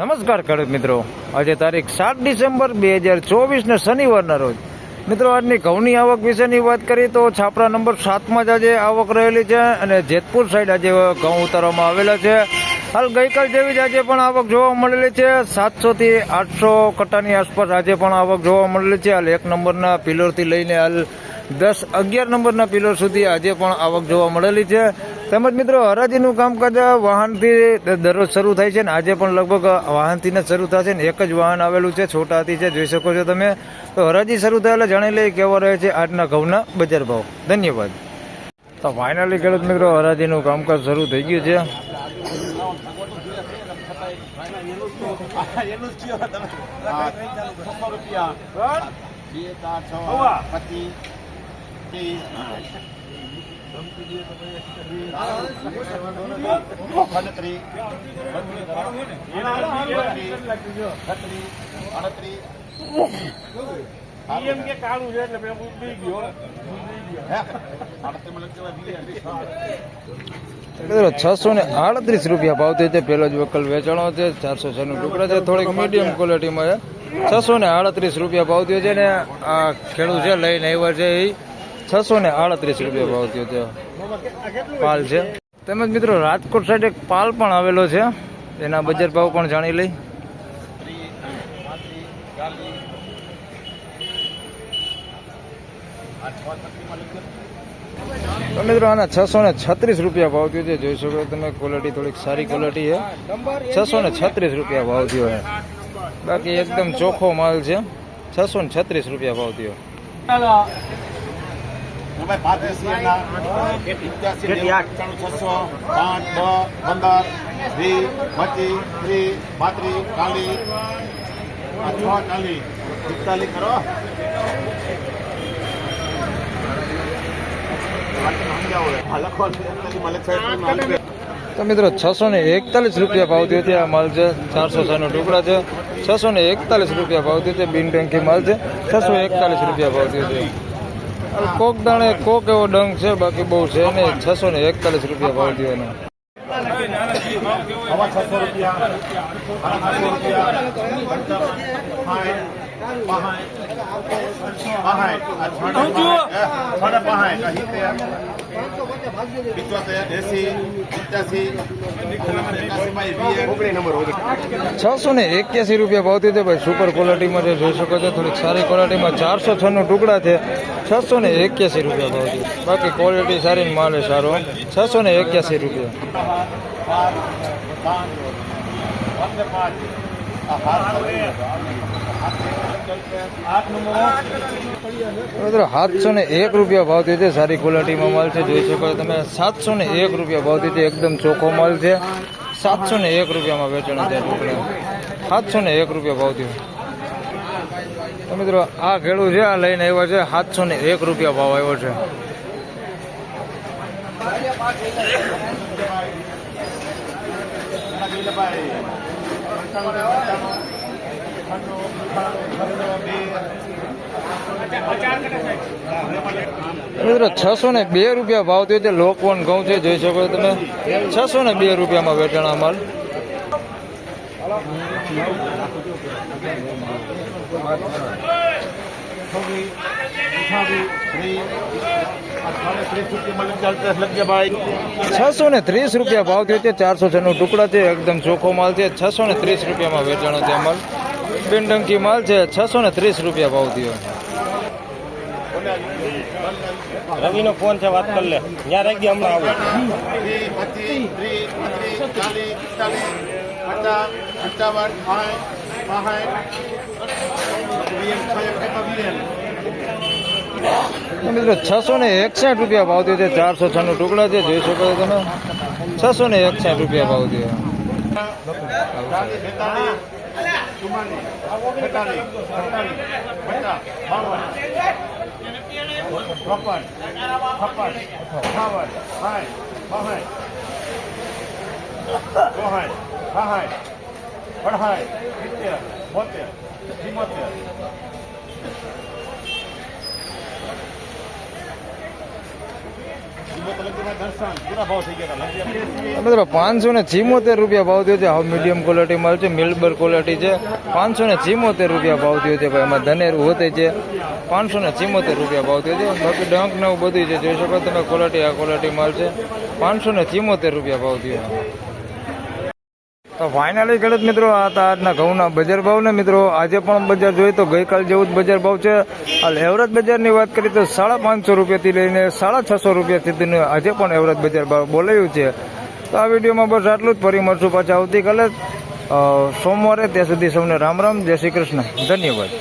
નમસ્કાર ખેડૂત મિત્રો. આજે તારીખ સાત ડિસેમ્બર બે હજાર ચોવીસને શનિવારના રોજ. મિત્રો, આજની ઘઉંની આવક વિશેની વાત કરીએ તો છાપરા નંબર સાતમાં જ આજે આવક રહેલી છે અને જેતપુર સાઈડ આજે ઘઉં ઉતારવામાં આવેલા છે. હાલ ગઈકાલ જેવી જ આજે પણ આવક જોવા મળેલી છે. સાતસોથી આઠસો કટ્ટાની આસપાસ આજે પણ આવક જોવા મળેલી છે. હાલ એક નંબરના પિલરથી લઈને હાલ દસ અગિયાર નંબરના પિલર સુધી આજે પણ આવક જોવા મળેલી છે. તેમજ મિત્રો હરાજીનું કામકાજ વાહનથી દરરોજ શરૂ થાય છે ને આજે પણ લગભગ વાહનથી જ શરૂ થશે ને એક જ વાહન આવેલું છે છોટાથી છે જોઈ શકો છો તમે. તો હરાજી શરૂ થયેલા જાણી લઈએ કેવો રહે છે આજના ઘઉંના બજાર ભાવ. ધન્યવાદ. તો ફાઇનલી ખેડૂત મિત્રો હરાજીનું કામકાજ શરૂ થઈ ગયું છે. બે ચાર છ પચીસ. છે છસો ને આડત્રીસ રૂપિયા ભાવ થઈ છે. પહેલો જ વકલ વેચાણો છે. ચારસો છનું ટુકડા છે. થોડીક મીડિયમ ક્વોલિટીમાં છે. છસો ને આડત્રીસ રૂપિયા ભાવ થયો છે ને આ ખેડૂત છે, લઈને આવ્યા છે એ છસો ને આડત્રીસ રૂપિયા ભાવ થયો છે. પાલ છે. તેમજ મિત્રો, રાજકોટ સાઈડ એક પાલ પણ આવેલો છે. એના બજાર ભાવ પણ જાણી લઈ. તો મિત્રો, આના છસો ને છત્રીસ રૂપિયા ભાવ થયો છે. જોઈ શકો તમે ક્વોલિટી થોડીક સારી ક્વોલિટી છે. છસો ને છત્રીસ રૂપિયા ભાવ થયો છે. બાકી એકદમ ચોખ્ખો માલ છે. છસો ને છત્રીસ રૂપિયા ભાવ થયો. ઇત્યાસી છસો પાંચ છ પંદર છ પિસ્તાલીસ કરો. તો મિત્રો છસો ને એકતાલીસ રૂપિયા ભાવ થયો છે આ માલ છે. ચારસો છનો ટુકડા છે. છસો ને એકતાલીસ રૂપિયા ભાવ થયો છે બિન ટેન્કી માલ છે. છસો એકતાલીસ રૂપિયા ભાવ થયો છે કોક દાણે કોક એવો ડંગ છે, બાકી બહુ છે નહીં. છસો ને એકતાલીસ રૂપિયા ભાવ થયો એનો. છસો રૂપિયા છસો ને એક્યાસી રૂપિયા ભાવતી છે ભાઈ સુપર ક્વોલિટીમાં જે જોઈ શકો છો થોડીક સારી ક્વોલિટીમાં ચારસો છનું ટુકડા છે છસો ને એક્યાસી રૂપિયા ભાવતી બાકી ક્વોલિટી સારી ને માલ સારો. છસો ને એક્યાસી રૂપિયા મિત્રો, સાતસો ને એક રૂપિયા ભાવ થયો સારી ક્વોલિટીમાં માલ છે, જોઈ શકો તમે. સાતસો ને એક રૂપિયા ભાવ થયો એકદમ ચોખ્ખો માલ છે. સાતસો ને એક રૂપિયામાં વેચાણ છે ટુકડા સાતસો ને એક રૂપિયા ભાવ થયો મિત્રો, આ ખેડૂત છે, આ લઈને આવ્યા છે. સાતસો ને એક રૂપિયા ભાવ આવ્યો છે. મિત્રો, છસો ને બે રૂપિયા ભાવ થયો છે, લોકવન ઘઉં છે, જોઈ શકો તમે. છસો ને બે રૂપિયામાં વેચાણા માલ છસો ને ત્રીસ રૂપિયા ભાવ થયો છે ચારસો છનું ટુકડા છે એકદમ ચોખ્ખો માલ છે છસો ને ત્રીસ રૂપિયામાં વેચાણો છે માલ બિનડંકી માલ છે છસો ને ત્રીસ રૂપિયા ભાવ થયો રવિ નો ફોન છે વાત કરી લે ત્યાં રહી ગયા હમણાં આવું પચીસ ત્રીસ પાંત્રીસ ચાલીસ પિસ્તાલીસ પચાસ પંચાવન સાઠ તો મિત્રો છસો ને એકસઠ રૂપિયા ભાવ થયો છે ચારસો છનું ટુકડા છે જોઈ શકો છો તમે છસો ને એકસઠ રૂપિયા ભાવ ચાલીસ બેતાલીસ ચુમ્માલીસ બેતાલીસ મિત્રો પાંચસો ને ચિમોતેર રૂપિયા ભાવ થયો છે. હાવ મીડિયમ ક્વોલિટી માલ છે. મિલબર ક્વોલિટી છે. પાંચસો ને ચિમોતેર રૂપિયા ભાવ થયો છે ભાઈ. એમાં ધનેર હોતે છે. પાંચસો ને ચિમોતેર રૂપિયા ભાવ થયો છે. બાકી ડંક ને એવું બધું છે. જોઈ શકો તમે ક્વોલિટી આ ક્વોલિટી માલ છે. પાંચસો ને ચિમોતેર રૂપિયા ભાવ થયો. તો ફાઇનલી ખેડૂત મિત્રો, આ આજના ઘઉંના બજાર ભાવ ને મિત્રો, આજે પણ બજાર જોઈએ તો ગઈકાલ જેવું જ બજાર ભાવ છે. એવરેજ બજારની વાત કરીએ તો સાડા પાંચસો રૂપિયાથી લઈને સાડા છસો રૂપિયા સુધીનું આજે પણ એવરેજ બજાર ભાવ બોલાયું છે. તો આ વિડીયોમાં બસ આટલું જ. ફરી મળશું પાછા આવતીકાલે. સોમવારે ત્યાં સુધી સૌને રામ રામ. જય શ્રી કૃષ્ણ. ધન્યવાદ.